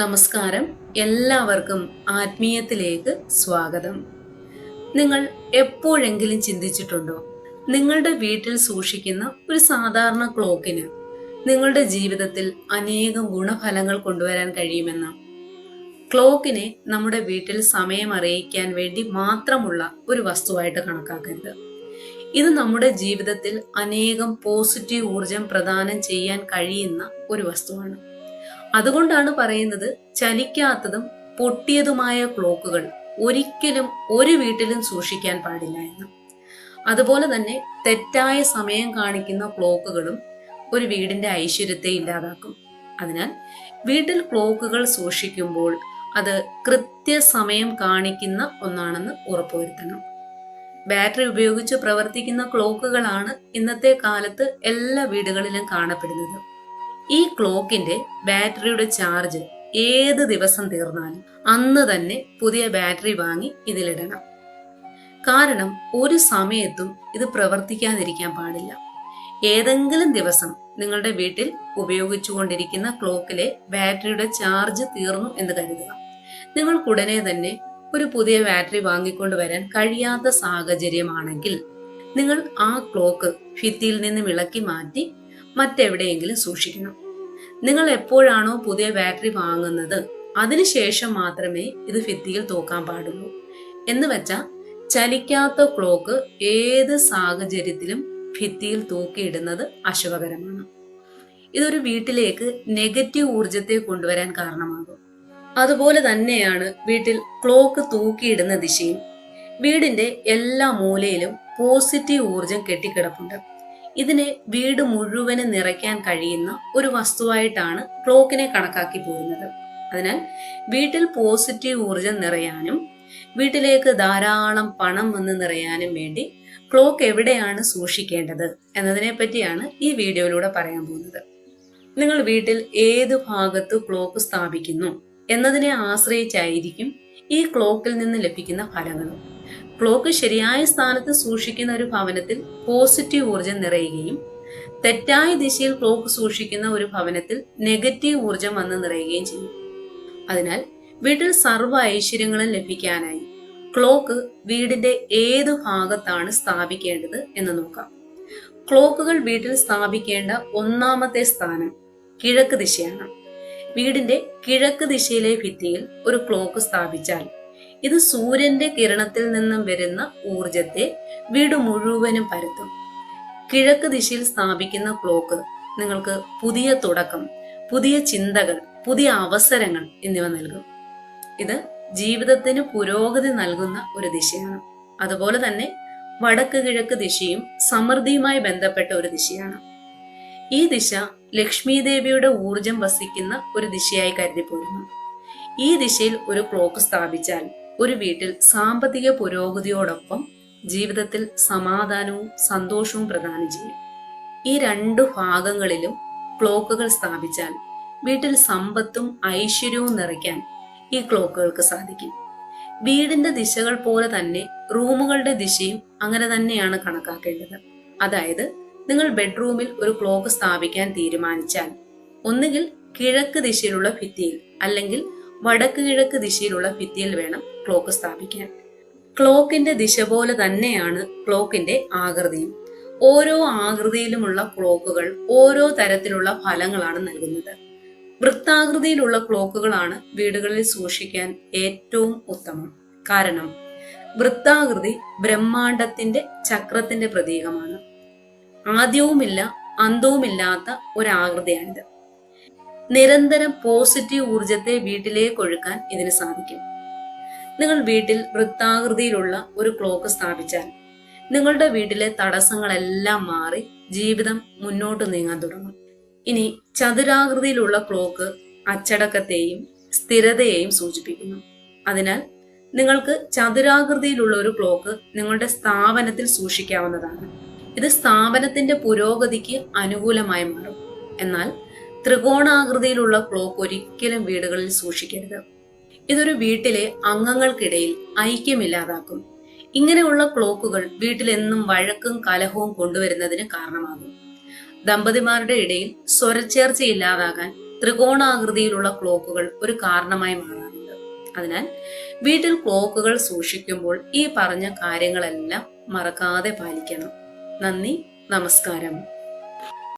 നമസ്കാരം. എല്ലാവർക്കും ആത്മീയത്തിലേക്ക് സ്വാഗതം. നിങ്ങൾ എപ്പോഴെങ്കിലും ചിന്തിച്ചിട്ടുണ്ടോ? നിങ്ങളുടെ വീട്ടിൽ സൂക്ഷിക്കുന്ന ഒരു സാധാരണ ക്ലോക്കിന് നിങ്ങളുടെ ജീവിതത്തിൽ അനേകം ഗുണഫലങ്ങൾ കൊണ്ടുവരാൻ കഴിയുമെന്ന്. ക്ലോക്കിനെ നമ്മുടെ വീട്ടിൽ സമയം അറിയിക്കാൻ വേണ്ടി മാത്രമുള്ള ഒരു വസ്തുവായിട്ട് കണക്കാക്കരുത്. ഇത് നമ്മുടെ ജീവിതത്തിൽ അനേകം പോസിറ്റീവ് ഊർജം പ്രദാനം ചെയ്യാൻ കഴിയുന്ന ഒരു വസ്തുവാണ്. അതുകൊണ്ടാണ് പറയുന്നത് ചലിക്കാത്തതും പൊട്ടിയതുമായ ക്ലോക്കുകൾ ഒരിക്കലും ഒരു വീട്ടിലും സൂക്ഷിക്കാൻ പാടില്ല എന്ന്. അതുപോലെ തന്നെ തെറ്റായ സമയം കാണിക്കുന്ന ക്ലോക്കുകളും ഒരു വീടിന്റെ ഐശ്വര്യത്തെ ഇല്ലാതാക്കും. അതിനാൽ വീട്ടിൽ ക്ലോക്കുകൾ സൂക്ഷിക്കുമ്പോൾ അത് കൃത്യസമയം കാണിക്കുന്ന ഒന്നാണെന്ന് ഉറപ്പുവരുത്തണം. ബാറ്ററി ഉപയോഗിച്ച് പ്രവർത്തിക്കുന്ന ക്ലോക്കുകളാണ് ഇന്നത്തെ കാലത്ത് എല്ലാ വീടുകളിലും കാണപ്പെടുന്നത്. ഈ ക്ലോക്കിന്റെ ബാറ്ററിയുടെ ചാർജ് ഏത് ദിവസം തീർന്നാലും അന്ന് തന്നെ പുതിയ ബാറ്ററി വാങ്ങി ഇതിലിടണം. കാരണം ഒരു സമയത്തും ഇത് പ്രവർത്തിക്കാതിരിക്കാൻ പാടില്ല. ഏതെങ്കിലും ദിവസം നിങ്ങളുടെ വീട്ടിൽ ഉപയോഗിച്ചുകൊണ്ടിരിക്കുന്ന ക്ലോക്കിലെ ബാറ്ററിയുടെ ചാർജ് തീർന്നു എന്ന് കരുതുക. നിങ്ങൾക്കുടനെ തന്നെ ഒരു പുതിയ ബാറ്ററി വാങ്ങിക്കൊണ്ട് വരാൻ കഴിയാത്ത സാഹചര്യമാണെങ്കിൽ നിങ്ങൾ ആ ക്ലോക്ക് ഭിത്തിയിൽ നിന്ന് ഇളക്കി മാറ്റി മറ്റെവിടെയെങ്കിലും സൂക്ഷിക്കണം. നിങ്ങൾ എപ്പോഴാണോ പുതിയ ബാറ്ററി വാങ്ങുന്നത് അതിനുശേഷം മാത്രമേ ഇത് ഭിത്തിയിൽ തൂക്കാൻ പാടുള്ളൂ. എന്ന് വെച്ചാൽ ചലിക്കാത്ത ക്ലോക്ക് ഏത് സാഹചര്യത്തിലും ഭിത്തിയിൽ തൂക്കിയിടുന്നത് അശുഭകരമാണ്. ഇതൊരു വീട്ടിലേക്ക് നെഗറ്റീവ് ഊർജത്തെ കൊണ്ടുവരാൻ കാരണമാകും. അതുപോലെ തന്നെയാണ് വീട്ടിൽ ക്ലോക്ക് തൂക്കിയിടുന്ന ദിശയും. വീടിന്റെ എല്ലാ മൂലയിലും പോസിറ്റീവ് ഊർജം കെട്ടിക്കിടപ്പുണ്ട്. ഇതിനെ വീട് മുഴുവനും നിറയ്ക്കാൻ കഴിയുന്ന ഒരു വസ്തുവായിട്ടാണ് ക്ലോക്കിനെ കണക്കാക്കി പോരുന്നത്. അതിനാൽ വീട്ടിൽ പോസിറ്റീവ് ഊർജം നിറയാനും വീട്ടിലേക്ക് ധാരാളം പണം വന്ന് നിറയാനും വേണ്ടി ക്ലോക്ക് എവിടെയാണ് സൂക്ഷിക്കേണ്ടത് എന്നതിനെ പറ്റിയാണ് ഈ വീഡിയോയിലൂടെ പറയാൻ പോകുന്നത്. നിങ്ങൾ വീട്ടിൽ ഏത് ഭാഗത്ത് ക്ലോക്ക് സ്ഥാപിക്കുന്നു എന്നതിനെ ആശ്രയിച്ചായിരിക്കും ഈ ക്ലോക്കിൽ നിന്ന് ലഭിക്കുന്ന ഫലങ്ങളും. ക്ലോക്ക് ശരിയായ സ്ഥാനത്ത് സൂക്ഷിക്കുന്ന ഒരു ഭവനത്തിൽ പോസിറ്റീവ് ഊർജം നിറയുകയും തെറ്റായ ദിശയിൽ ക്ലോക്ക് സൂക്ഷിക്കുന്ന ഒരു ഭവനത്തിൽ നെഗറ്റീവ് ഊർജം വന്ന് നിറയുകയും ചെയ്യും. അതിനാൽ വീട്ടിൽ സർവ ഐശ്വര്യങ്ങളും ലഭിക്കാനായി ക്ലോക്ക് വീടിന്റെ ഏത് ഭാഗത്താണ് സ്ഥാപിക്കേണ്ടത് എന്ന് നോക്കാം. ക്ലോക്കുകൾ വീട്ടിൽ സ്ഥാപിക്കേണ്ട ഒന്നാമത്തെ സ്ഥാനം കിഴക്ക് ദിശയാണ്. വീടിന്റെ കിഴക്ക് ദിശയിലെ ഭിത്തിയിൽ ഒരു ക്ലോക്ക് സ്ഥാപിച്ചാൽ ഇത് സൂര്യന്റെ കിരണത്തിൽ നിന്നും വരുന്ന ഊർജത്തെ വീട് മുഴുവനും പരത്തും. കിഴക്ക് ദിശയിൽ സ്ഥാപിക്കുന്ന ക്ലോക്ക് നിങ്ങൾക്ക് പുതിയ തുടക്കം പുതിയ ചിന്തകൾ പുതിയ അവസരങ്ങൾ എന്നിവ നൽകും. ഇത് ജീവിതത്തിന് പുരോഗതി നൽകുന്ന ഒരു ദിശയാണ്. അതുപോലെ തന്നെ വടക്ക് കിഴക്ക് ദിശയും സമൃദ്ധിയുമായി ബന്ധപ്പെട്ട ഒരു ദിശയാണ്. ഈ ദിശ ലക്ഷ്മി ദേവിയുടെ ഊർജം വസിക്കുന്ന ഒരു ദിശയായി കരുതിപ്പോരുന്നു. ഈ ദിശയിൽ ഒരു ക്ലോക്ക് സ്ഥാപിച്ചാൽ ഒരു വീട്ടിൽ സാമ്പത്തിക പുരോഗതിയോടൊപ്പം ജീവിതത്തിൽ സമാധാനവും സന്തോഷവും പ്രദാനം ചെയ്യും. ഈ രണ്ടു ഭാഗങ്ങളിലും ക്ലോക്കുകൾ സ്ഥാപിച്ചാൽ വീട്ടിൽ സമ്പത്തും ഐശ്വര്യവും നിറയ്ക്കാൻ ഈ ക്ലോക്കുകൾക്ക് സാധിക്കും. വീടിന്റെ ദിശകൾ പോലെ തന്നെ റൂമുകളുടെ ദിശയും അങ്ങനെ തന്നെയാണ് കണക്കാക്കേണ്ടത്. അതായത് നിങ്ങൾ ബെഡ്റൂമിൽ ഒരു ക്ലോക്ക് സ്ഥാപിക്കാൻ തീരുമാനിച്ചാൽ ഒന്നുകിൽ കിഴക്ക് ദിശയിലുള്ള ഭിത്തിയിൽ അല്ലെങ്കിൽ വടക്ക് കിഴക്ക് ദിശയിലുള്ള ഭിത്തിയിൽ വേണം ക്ലോക്ക് സ്ഥാപിക്കാൻ. ക്ലോക്കിന്റെ ദിശ പോലെ തന്നെയാണ് ക്ലോക്കിന്റെ ആകൃതിയും. ഓരോ ആകൃതിയിലുമുള്ള ക്ലോക്കുകൾ ഓരോ തരത്തിലുള്ള ഫലങ്ങളാണ് നൽകുന്നത്. വൃത്താകൃതിയിലുള്ള ക്ലോക്കുകളാണ് വീടുകളിൽ സൂക്ഷിക്കാൻ ഏറ്റവും ഉത്തമം. കാരണം വൃത്താകൃതി ബ്രഹ്മാണ്ടത്തിന്റെ ചക്രത്തിന്റെ പ്രതീകമാണ്. ആദ്യവുമില്ല അന്തവുമില്ലാത്ത ഒരാകൃതിയാണിത്. നിരന്തരം പോസിറ്റീവ് ഊർജത്തെ വീട്ടിലേക്ക് ഒഴുക്കാൻ ഇതിന് സാധിക്കും. നിങ്ങൾ വീട്ടിൽ വൃത്താകൃതിയിലുള്ള ഒരു ക്ലോക്ക് സ്ഥാപിച്ചാൽ നിങ്ങളുടെ വീട്ടിലെ തടസ്സങ്ങളെല്ലാം മാറി ജീവിതം മുന്നോട്ട് നീങ്ങാൻ തുടങ്ങും. ഇനി ചതുരാകൃതിയിലുള്ള ക്ലോക്ക് അച്ചടക്കത്തെയും സ്ഥിരതയെയും സൂചിപ്പിക്കുന്നു. അതിനാൽ നിങ്ങൾക്ക് ചതുരാകൃതിയിലുള്ള ഒരു ക്ലോക്ക് നിങ്ങളുടെ സ്ഥാപനത്തിൽ സൂക്ഷിക്കാവുന്നതാണ്. ഇത് സ്ഥാപനത്തിന്റെ പുരോഗതിക്ക് അനുകൂലമായി മാറും. എന്നാൽ ത്രികോണാകൃതിയിലുള്ള ക്ലോക്ക് ഒരിക്കലും വീടുകളിൽ സൂക്ഷിക്കരുത്. ഇതൊരു വീട്ടിലെ അംഗങ്ങൾക്കിടയിൽ ഐക്യമില്ലാതാക്കും. ഇങ്ങനെയുള്ള ക്ലോക്കുകൾ വീട്ടിലെന്നും വഴക്കും കലഹവും കൊണ്ടുവരുന്നതിന് കാരണമാകും. ദമ്പതിമാരുടെ ഇടയിൽ സ്വരച്ചേർച്ച ഇല്ലാതാകാൻ ത്രികോണാകൃതിയിലുള്ള ക്ലോക്കുകൾ ഒരു കാരണമായി മാറാറുണ്ട്. അതിനാൽ വീട്ടിൽ ക്ലോക്കുകൾ സൂക്ഷിക്കുമ്പോൾ ഈ പറഞ്ഞ കാര്യങ്ങളെല്ലാം മറക്കാതെ പാലിക്കണം. നന്ദി നമസ്കാരം.